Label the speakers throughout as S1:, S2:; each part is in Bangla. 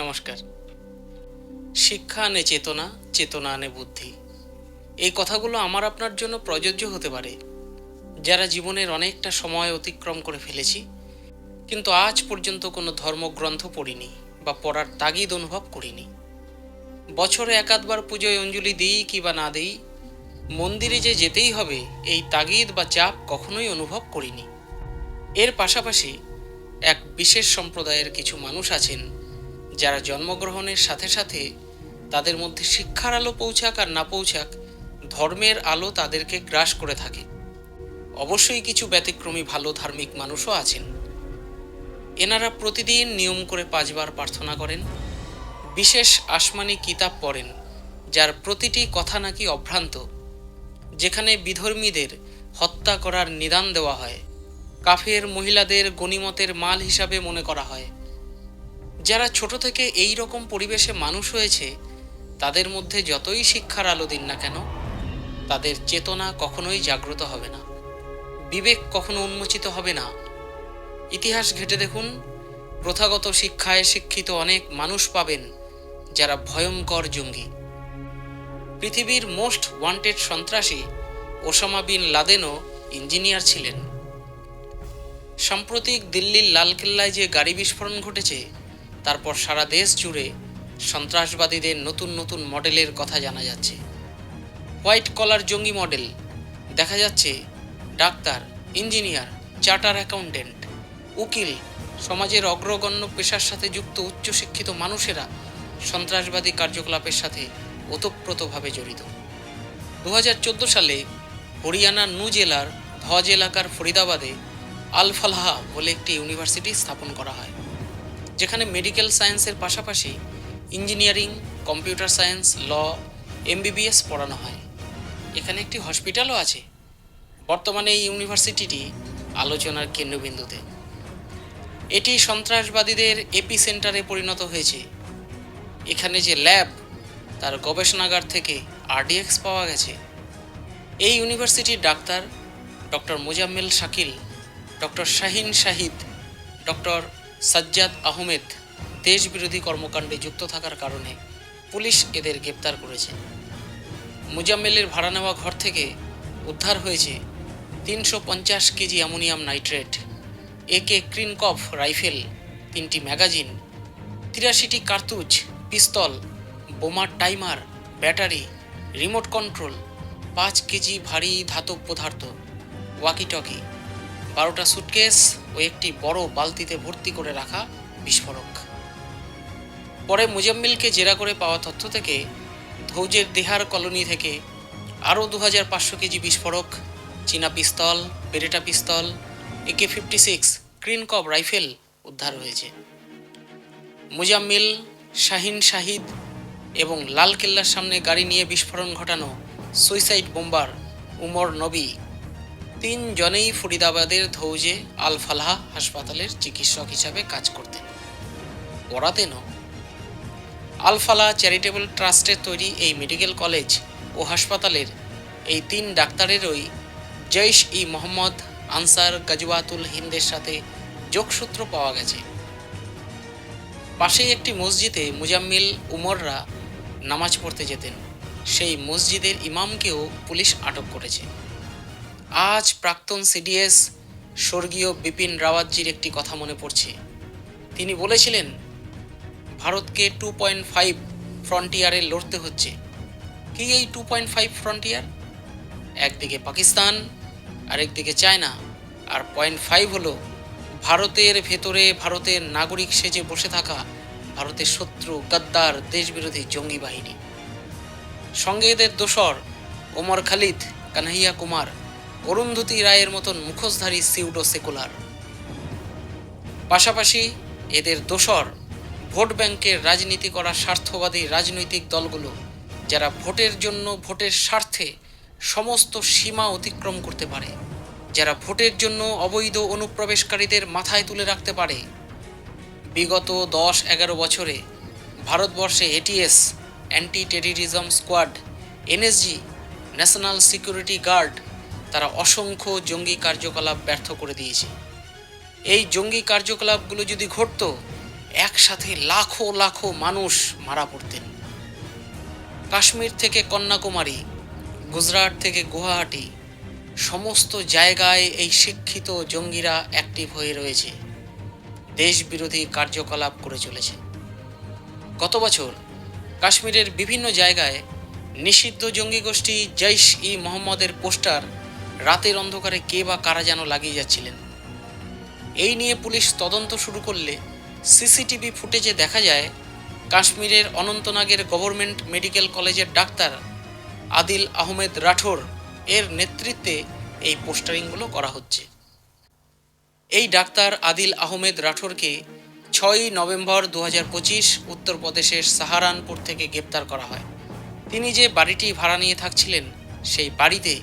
S1: নমস্কার। শিক্ষা আনে চেতনা চেতনা আনে বুদ্ধি। এই কথাগুলো আমার আপনার জন্য প্রযোজ্য হতে পারে, যারা জীবনের অনেকটা সময় অতিক্রম করে ফেলেছি, কিন্তু আজ পর্যন্ত কোনো ধর্মগ্রন্থ পড়িনি বা পড়ার তাগিদ অনুভব করিনি। বছরে একাধবার পুজোয় অঞ্জলি দিই কি বা না দিই, মন্দিরে যে যেতেই হবে, এই তাগিদ বা চাপ কখনোই অনুভব করিনি। এর পাশাপাশি এক বিশেষ সম্প্রদায়ের কিছু মানুষ আছেন যারা জন্মগ্রহণের সাথে সাথে তাদের মধ্যে শিক্ষার আলো পৌঁছাক আর না পৌঁছাক, ধর্মের আলো তাদেরকে গ্রাস করে থাকে। অবশ্যই কিছু ব্যতিক্রমী ভালো ধার্মিক মানুষও আছেন। এনারা প্রতিদিন নিয়ম করে পাঁচবার প্রার্থনা করেন। বিশেষ আসমানি কিতাব পড়েন, যার প্রতিটি কথা নাকি অভ্রান্ত, যেখানে বিধর্মীদের হত্যা করার নিদান দেওয়া হয়, কাফের মহিলাদের গণিমতের মাল হিসাবে মনে করা হয়। যারা ছোট থেকে এই রকম পরিবেশে মানুষ হয়েছে, তাদের মধ্যে যতই শিক্ষার আলো দিন না কেন, তাদের চেতনা কখনোই জাগ্রত হবে না। বিবেক কখনো উন্মোচিত হবে না। ইতিহাস ঘেটে দেখুন, প্রথাগত শিক্ষায় শিক্ষিত অনেক মানুষ পাবেন যারা ভয়ঙ্কর জঙ্গি। পৃথিবীর মোস্ট ওয়ান্টেড সন্ত্রাসী ওসামা বিন লাদেনও ইঞ্জিনিয়ার ছিলেন। সাম্প্রতিক দিল্লির লালকেল্লায় যে গাড়ি বিস্ফোরণ ঘটেছে তারপর সারা দেশ জুড়ে সন্ত্রাসবাদীদের নতুন নতুন মডেলের কথা জানা যাচ্ছে। হোয়াইট কলার জঙ্গি মডেল, দেখা যাচ্ছে ডাক্তার, ইঞ্জিনিয়ার, চার্টার অ্যাকাউন্টেন্ট, উকিল, সমাজের অগ্রগণ্য পেশার সাথে যুক্ত উচ্চশিক্ষিত মানুষেরা সন্ত্রাসবাদী কার্যকলাপের সাথে ওতপ্রোতভাবে জড়িত। দু হাজার চোদ্দ সালে হরিয়ানার নু জেলার ধজ এলাকার ফরিদাবাদে আল ফালাহা বলে একটি ইউনিভার্সিটি স্থাপন করা হয়। যেখানে মেডিকেল সায়েন্সের পাশাপাশি engineering computer science law MBBS পড়ানো হয়। এখানে একটি হসপিটালও আছে। বর্তমানে এই ইউনিভার্সিটিটি আলোচনার কেন্দ্রবিন্দুতে। এটি সন্ত্রাসবাদীদের এপি সেন্টারে পরিণত হয়েছে। এখানে যে ল্যাব তার গবেষণাগার থেকে আরডিএক্স পাওয়া গেছে। এই ইউনিভার্সিটির doctor doctor Mozammel Shakil, doctor Shahin Shahid, doctor Sajjad Ahmed দেশবিরোধী কর্মকাণ্ডে যুক্ত থাকার কারণে পুলিশ এদের গ্রেপ্তার করেছে। মুজাম্মেলের ভাড়া নেওয়া ঘর থেকে উদ্ধার হয়েছে তিনশো পঞ্চাশ কেজি অ্যামোনিয়াম নাইট্রেট, একে ক্রিনকফ রাইফেল, তিনটি ম্যাগাজিন, তিরাশিটি কার্তুজ, পিস্তল, বোমার টাইমার, ব্যাটারি, রিমোট কন্ট্রোল, পাঁচ কেজি ভারী ধাতব পদার্থ, ওয়াকিটকি। বারোটা সুটকেস ও একটি বড় বালতিতে ভর্তি করে রাখা বিস্ফোরক। পরে মুজাম্মিলকে জেরা করে পাওয়া তথ্য থেকে ধৌজের দেহার কলোনি থেকে আরও দু হাজার পাঁচশো কেজি বিস্ফোরক, চীনা পিস্তল, বেরেটা পিস্তল একে ফিফটি সিক্স ক্রিনকব রাইফেল উদ্ধার হয়েছে। মুজাম্মিল, শাহিন শাহিদ এবং লালকেল্লার সামনে গাড়ি নিয়ে বিস্ফোরণ ঘটানো সুইসাইড বোম্বার উমর নবী তিনজনেই ফরিদাবাদের ধৌজে আল ফালাহ হাসপাতালের চিকিৎসক হিসাবে কাজ করতেন। পড়াতেনও আল ফালাহ চ্যারিটেবল ট্রাস্টের তৈরি এই মেডিকেল কলেজ ও হাসপাতালের এই তিন ডাক্তারেরই জৈশ ই মোহাম্মদ, আনসার গাজওয়াতুল হিন্দের সাথে যোগসূত্র পাওয়া গেছে। পাশেই একটি মসজিদে মুজাম্মিল উমররা নামাজ পড়তে যেতেন। সেই মসজিদের ইমামকেও পুলিশ আটক করেছে। আজ প্রাক্তন সিডিএস স্বর্গীয় বিপিন রাওয়াতজির একটি কথা মনে পড়ছে। তিনি বলেছিলেন, ভারতকে টু পয়েন্ট ফাইভ ফ্রন্টিয়ারে লড়তে হচ্ছে। কি এই টু পয়েন্ট ফাইভ ফ্রন্টিয়ার একদিকে পাকিস্তান, আরেকদিকে চায়না। আর পয়েন্ট ফাইভ হলো, ভারতের ভেতরে ভারতের নাগরিক সেজে বসে থাকা ভারতের শত্রু গাদ্দার দেশবিরোধী জঙ্গি বাহিনী। সঙ্গে এদের দোসর ওমর খালিদ, কানহাইয়া কুমার অরুন্ধতী রায়ের মতন মুখোশধারী সিউডো সেকুলার পাশাপাশি এদের দোসর, ভোট ব্যাংকের রাজনীতি করা স্বার্থবাদী রাজনৈতিক দলগুলো, যারা ভোটের জন্য ভোটের স্বার্থে সমস্ত সীমা অতিক্রম করতে পারে, যারা ভোটের জন্য অবৈধ অনুপ্রবেশকারীদের মাথায় তুলে রাখতে পারে। বিগত দশ এগারো বছরে ভারতবর্ষে ATS anti terrorism squad NSG national security guard তারা অসংখ্য জঙ্গি কার্যকলাপ ব্যর্থ করে দিয়েছে। এই জঙ্গি কার্যকলাপগুলো যদি ঘটত, একসাথে লাখো লাখো মানুষ মারা পড়তেন। কাশ্মীর থেকে কন্যাকুমারী, গুজরাট থেকে গুয়াহাটি, সমস্ত জায়গায় এই শিক্ষিত জঙ্গিরা অ্যাক্টিভ হয়ে রয়েছে। দেশ বিরোধী কার্যকলাপ করে চলেছে। গত বছর কাশ্মীরের বিভিন্ন জায়গায় নিষিদ্ধ জঙ্গি গোষ্ঠী জৈশ ই মোহাম্মদের পোস্টার রাতের অন্ধকারে কে বা কারা যেন লাগিয়ে যাচ্ছিলেন। এই নিয়ে পুলিশ তদন্ত শুরু করলে সিসিটিভি ফুটেজে দেখা যায়, কাশ্মীরের অনন্তনাগের গভর্নমেন্ট মেডিকেল কলেজের ডাক্তার আদিল আহমেদ রাঠোর এর নেতৃত্বে এই পোস্টারিংগুলো করা হচ্ছে। এই ডাক্তার আদিল আহমেদ রাঠোরকে ছয়ই নভেম্বর দু পঁচিশ উত্তরপ্রদেশের সাহারানপুর থেকে গ্রেপ্তার করা হয়। তিনি যে বাড়িটি ভাড়া নিয়ে থাকছিলেন, সেই বাড়িতে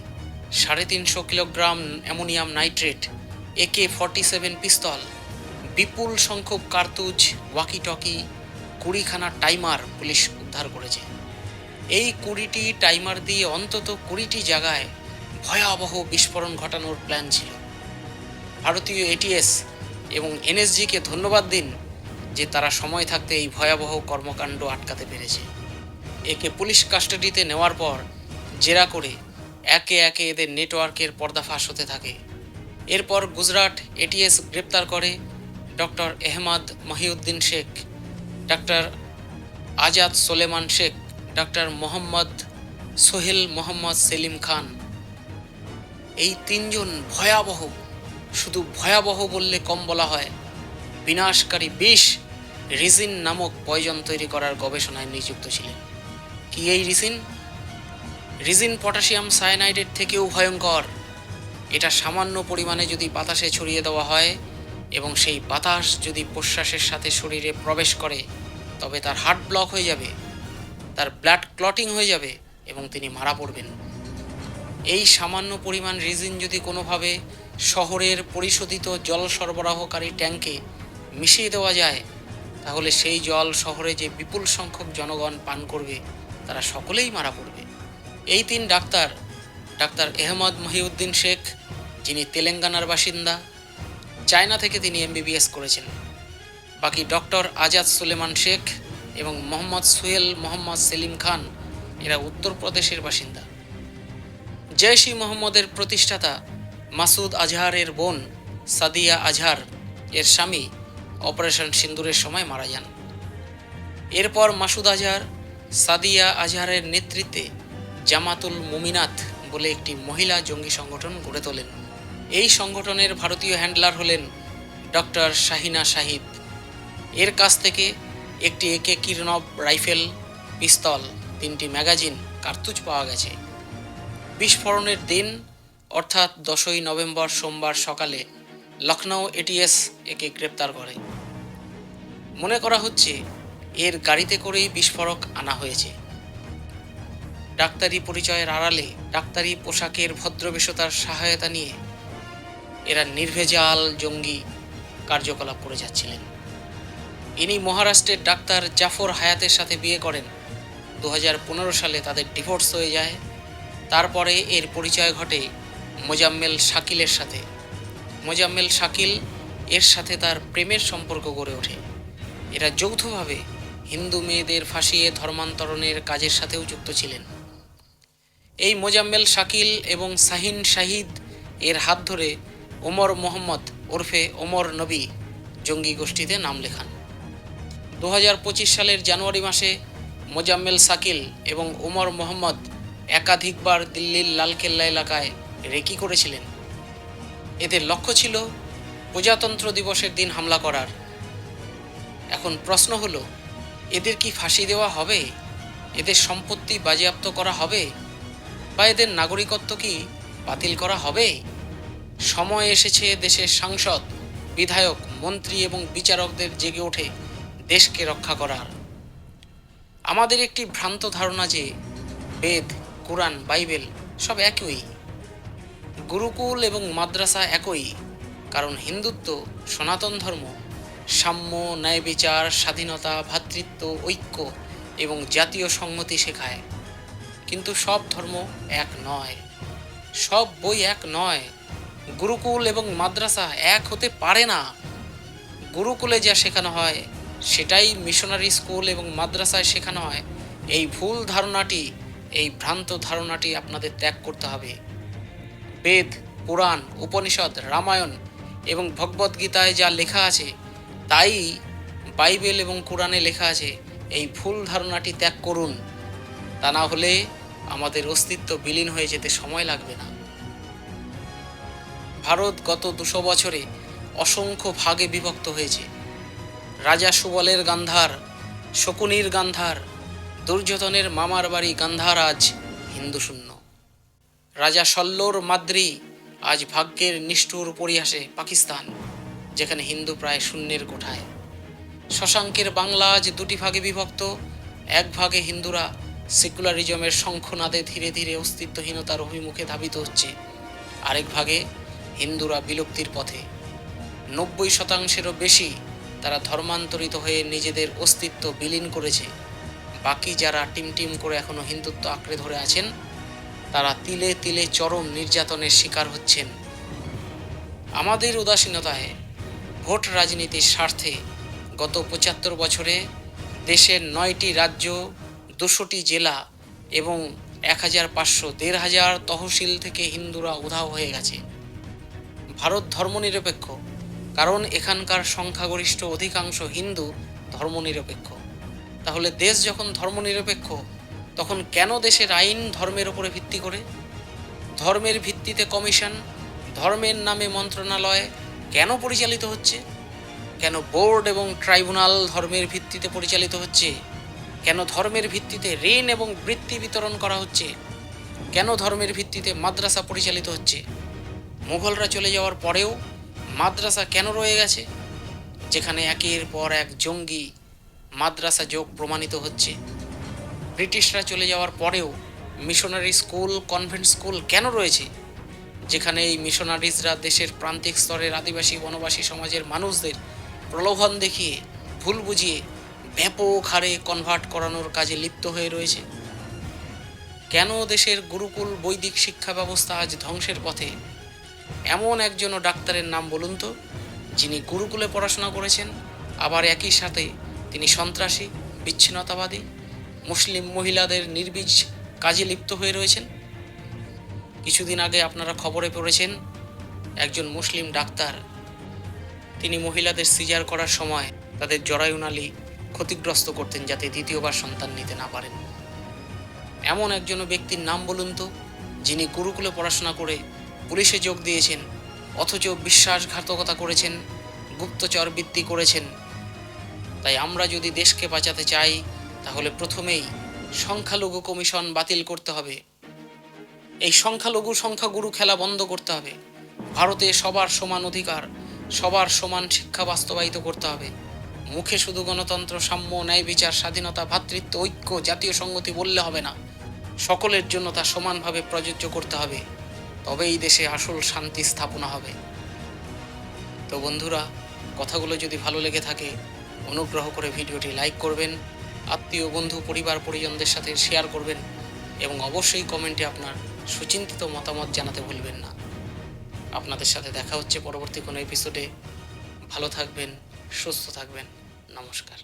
S1: সাড়ে তিনশো kilogram ammonium nitrate, AK forty seven pistol, বিপুল সংখ্যক কার্তুজ ওয়াকি টকি কুড়িখানা টাইমার পুলিশ উদ্ধার করেছে। এই কুড়িটি টাইমার দিয়ে অন্তত কুড়িটি জায়গায় ভয়াবহ বিস্ফোরণ ঘটানোর প্ল্যান ছিল। ভারতীয় এটিএস এবং এনএসজিকে ধন্যবাদ দিন যে তারা সময় থাকতে এই ভয়াবহ কর্মকাণ্ড আটকাতে পেরেছে। একে পুলিশ কাস্টাডিতে নেওয়ার পর জেরা করে একে একে এদের নেটওয়ার্কের পর্দাফাশ হতে থাকে। এরপর গুজরাট এটিএস গ্রেপ্তার করে doctor Ahmad Mohiuddin Sheikh, doctor Azad Suleman Sheikh, doctor Mohammad Sohail Mohammad Salim Khan. এই তিনজন ভয়াবহ, শুধু ভয়াবহ বললে কম বলা হয়, বিনাশকারী বিষ রিজিন নামক পয়জন তৈরি করার গবেষণায় নিযুক্ত ছিলেন। কি এই রিজিন? রিজিন পটাশিয়াম সায়ানাইডের থেকেও ভয়ঙ্কর। এটা সামান্য পরিমাণে যদি বাতাসে ছড়িয়ে দেওয়া হয় এবং সেই বাতাস যদি প্রশ্বাসের সাথে শরীরে প্রবেশ করে, তবে তার হার্ট ব্লক হয়ে যাবে, তার ব্লাড ক্লটিং হয়ে যাবে এবং তিনি মারা পড়বেন। এই সামান্য পরিমাণ রিজিন যদি কোনোভাবে শহরের পরিশোধিত জল সরবরাহকারী ট্যাঙ্কে মিশিয়ে দেওয়া যায়, তাহলে সেই জল শহরে যে বিপুল সংখ্যক জনগণ পান করবে, তারা সকলেই মারা পড়বে। এই তিন ডাক্তার ডাক্তার এহমদ মহিউদ্দিন শেখ, যিনি তেলেঙ্গানার বাসিন্দা, চায়না থেকে তিনি এমবিবিএস করেছেন। বাকি ডক্টর আজাদ সুলেমান শেখ এবং মোহাম্মদ সুহেল মোহাম্মদ সেলিম খান, এরা উত্তরপ্রদেশের বাসিন্দা। জৈশ ই মোহাম্মদের প্রতিষ্ঠাতা মাসুদ আজহারের বোন সাদিয়া আজহার, এর স্বামী অপারেশন সিন্দুরের সময় মারা যান। এরপর মাসুদ আজহার সাদিয়া আজহারের নেতৃত্বে জামাতুল মুমিনাত বলে একটি মহিলা জঙ্গি সংগঠন গড়ে তোলেন। এই সংগঠনের ভারতীয় হ্যান্ডলার হলেন ডক্টর শাহিনা শাহিদ এর কাছ থেকে একটি একে কিরনব রাইফেল, পিস্তল, তিনটি ম্যাগাজিন, কার্তুজ পাওয়া গেছে। বিস্ফোরণের দিন, অর্থাৎ দশই নভেম্বর সোমবার সকালে লখনৌ এটিএস একে গ্রেপ্তার করে। মনে করা হচ্ছে, এর গাড়িতে করেই বিস্ফোরক আনা হয়েছে। ডাক্তারি পরিচয়ের আড়ালে ডাক্তারি পোশাকের ভদ্রবেশতার সহায়তা নিয়ে এরা নির্ভেজাল জঙ্গি কার্যকলাপ করে যাচ্ছিলেন। ইনি মহারাষ্ট্রের ডাক্তার জাফর হায়াতের সাথে বিয়ে করেন। দু হাজার পনেরো সালে তাদের ডিভোর্স হয়ে যায়। তারপরে এর পরিচয় ঘটে মোজাম্মেল শাকিলের সাথে। মোজাম্মেল শাকিল এর সাথে তার প্রেমের সম্পর্ক গড়ে ওঠে। এরা যৌথভাবে হিন্দু মেয়েদের ফাঁসিয়ে ধর্মান্তরণের কাজের সাথেও যুক্ত ছিলেন। এই মোজাম্মেল শাকিল এবং শাহিন শাহিদ এর হাত ধরে ওমর মোহাম্মদ ওরফে ওমর নবী জঙ্গি গোষ্ঠীতে নাম লেখান। দু হাজার পঁচিশ সালের জানুয়ারি মাসে মোজাম্মেল শাকিল এবং ওমর মোহাম্মদ একাধিকবার দিল্লির লালকেল্লা এলাকায় রেকি করেছিলেন। এদের লক্ষ্য ছিল প্রজাতন্ত্র দিবসের দিন হামলা করার। এখন প্রশ্ন হলো, এদের কি ফাঁসি দেওয়া হবে? এদের সম্পত্তি বাজেয়াপ্ত করা হবে? বা নাগরিকত্ব কি বাতিল করা হবে? সময় এসেছে দেশের সাংসদ, বিধায়ক, মন্ত্রী এবং বিচারকদের জেগে ওঠে দেশকে রক্ষা করার। আমাদের একটি ভ্রান্ত ধারণা যে বেদ, কোরআন, বাইবেল সব একই। গুরুকুল এবং মাদ্রাসা একই, কারণ হিন্দুত্ব, সনাতন ধর্ম, সাম্য ন্যায় বিচার স্বাধীনতা ভ্রাতৃত্ব ঐক্য এবং জাতীয় সংহতি শেখায়। কিন্তু সব ধর্ম এক নয়। সব বই এক নয়। গুরুকুল এবং মাদ্রাসা এক হতে পারে না। গুরুকুলে যা শেখানো হয়, সেটাই মিশনারি স্কুল এবং মাদ্রাসায় শেখানো হয়। এই ভুল ধারণাটি, এই ভ্রান্ত ধারণাটি আপনাদের ত্যাগ করতে হবে। বেদ, পুরাণ, উপনিষদ, রামায়ণ এবং ভগবদ্গীতায় যা লেখা আছে, তাই বাইবেল এবং কোরআনে লেখা আছে, এই ভুল ধারণাটি ত্যাগ করুন। তা না হলে আমাদের অস্তিত্ব বিলীন হয়ে যেতে সময় লাগবে না। ভারত গত দুশো বছরে অসংখ্য ভাগে বিভক্ত হয়েছে। রাজা সুবলের গান্ধার, শকুনির গান্ধার, দুর্যোধনের মামার বাড়ি গান্ধার আজ হিন্দু শূন্য রাজা সল্লোর মাদ্রি আজ ভাগ্যের নিষ্ঠুর পরিহাসে পাকিস্তান, যেখানে হিন্দু প্রায় শূন্যের কোঠায়। শশাঙ্কের বাংলা আজ দুটি ভাগে বিভক্ত, এক ভাগে হিন্দুরা সেকুলারিজমের শঙ্খনাদে ধীরে ধীরে অস্তিত্বহীনতার অভিমুখে ধাবিত হচ্ছে। আরেক ভাগে হিন্দুরা বিলুপ্তির পথে। নব্বই শতাংশেরও বেশি তারা ধর্মান্তরিত হয়ে নিজেদের অস্তিত্ব বিলীন করেছে। বাকি যারা টিম টিম করে এখনও হিন্দুত্ব আঁকড়ে ধরে আছেন, তারা তিলে তিলে চরম নির্যাতনের শিকার হচ্ছেন। আমাদের উদাসীনতায় ভোট রাজনীতির স্বার্থে গত পঁচাত্তর বছরে দেশের নয়টি রাজ্য দুশোটি জেলা এবং এক হাজার পাঁচশো দেড় হাজার তহসিল থেকে হিন্দুরা উধাও হয়ে গেছে। ভারত ধর্মনিরপেক্ষ, কারণ এখানকার সংখ্যাগরিষ্ঠ অধিকাংশ হিন্দু ধর্মনিরপেক্ষ। তাহলে দেশ যখন ধর্মনিরপেক্ষ, তখন কেন দেশের আইন ধর্মের উপরে ভিত্তি করে? ধর্মের ভিত্তিতে কমিশন, ধর্মের নামে মন্ত্রণালয় কেন পরিচালিত হচ্ছে? কেন বোর্ড এবং ট্রাইব্যুনাল ধর্মের ভিত্তিতে পরিচালিত হচ্ছে? কেন ধর্মের ভিত্তিতে ঋণ এবং বৃত্তি বিতরণ করা হচ্ছে? কেন ধর্মের ভিত্তিতে মাদ্রাসা পরিচালিত হচ্ছে? মুঘলরা চলে যাওয়ার পরেও মাদ্রাসা কেন রয়ে গেছে? যেখানে একের পর এক জঙ্গি মাদ্রাসা যোগ প্রমাণিত হচ্ছে। ব্রিটিশরা চলে যাওয়ার পরেও মিশনারি স্কুল, কনভেন্ট স্কুল কেন রয়েছে? যেখানে এই মিশনারিজরা দেশের প্রান্তিক স্তরের আদিবাসী, বনবাসী সমাজের মানুষদের প্রলোভন দেখিয়ে, ভুল বুঝিয়ে ব্যাপক হারে কনভার্ট করানোর কাজে লিপ্ত হয়ে রয়েছে। কেন দেশের গুরুকুল বৈদিক শিক্ষা ব্যবস্থা আজ ধ্বংসের পথে? এমন একজনও ডাক্তারের নাম বলুন তো, যিনি গুরুকুলে পড়াশোনা করেছেন, আবার একই সাথে তিনি সন্ত্রাসী, বিচ্ছিন্নতাবাদী, মুসলিম মহিলাদের নির্বীজ কাজে লিপ্ত হয়ে রয়েছেন। কিছুদিন আগে আপনারা খবরে পড়েছেন, একজন মুসলিম ডাক্তার, তিনি মহিলাদের সিজার করার সময় তাদের জরায়ুনালী ক্ষতিগ্রস্ত করতেন যাতে দ্বিতীয়বার সন্তান নিতে না পারেন। এমন একজন ব্যক্তির নাম বলুন তো, যিনি গুরুকুলে পড়াশোনা করে পুলিশে যোগ দিয়েছেন, অথচ বিশ্বাসঘাতকতা করেছেন, গুপ্তচর বৃত্তি করেছেন। তাই আমরা যদি দেশকে বাঁচাতে চাই, তাহলে প্রথমেই সংখ্যালঘু কমিশন বাতিল করতে হবে। এই সংখ্যালঘু সংখ্যাগুরু খেলা বন্ধ করতে হবে। ভারতে সবার সমান অধিকার, সবার সমান শিক্ষা বাস্তবায়িত করতে হবে। মুখে শুধু গণতন্ত্র, সাম্য, ন্যায়, বিচার, স্বাধীনতা ভ্রাতৃত্ব ঐক্য, জাতীয় সংগতি বললে হবে না। সকলের জন্য তা সমানভাবে প্রযোজ্য করতে হবে। তবেই দেশে আসল শান্তি স্থাপনা হবে। তো বন্ধুরা, কথাগুলো যদি ভালো লেগে থাকে, অনুগ্রহ করে ভিডিওটি লাইক করবেন, আত্মীয়, বন্ধু, পরিবার, পরিজনদের সাথে শেয়ার করবেন এবং অবশ্যই কমেন্টে আপনার সুচিন্তিত মতামত জানাতে ভুলবেন না। আপনাদের সাথে দেখা হচ্ছে পরবর্তী কোনো এপিসোডে। ভালো থাকবেন, সুস্থ থাকবেন। নমস্কার।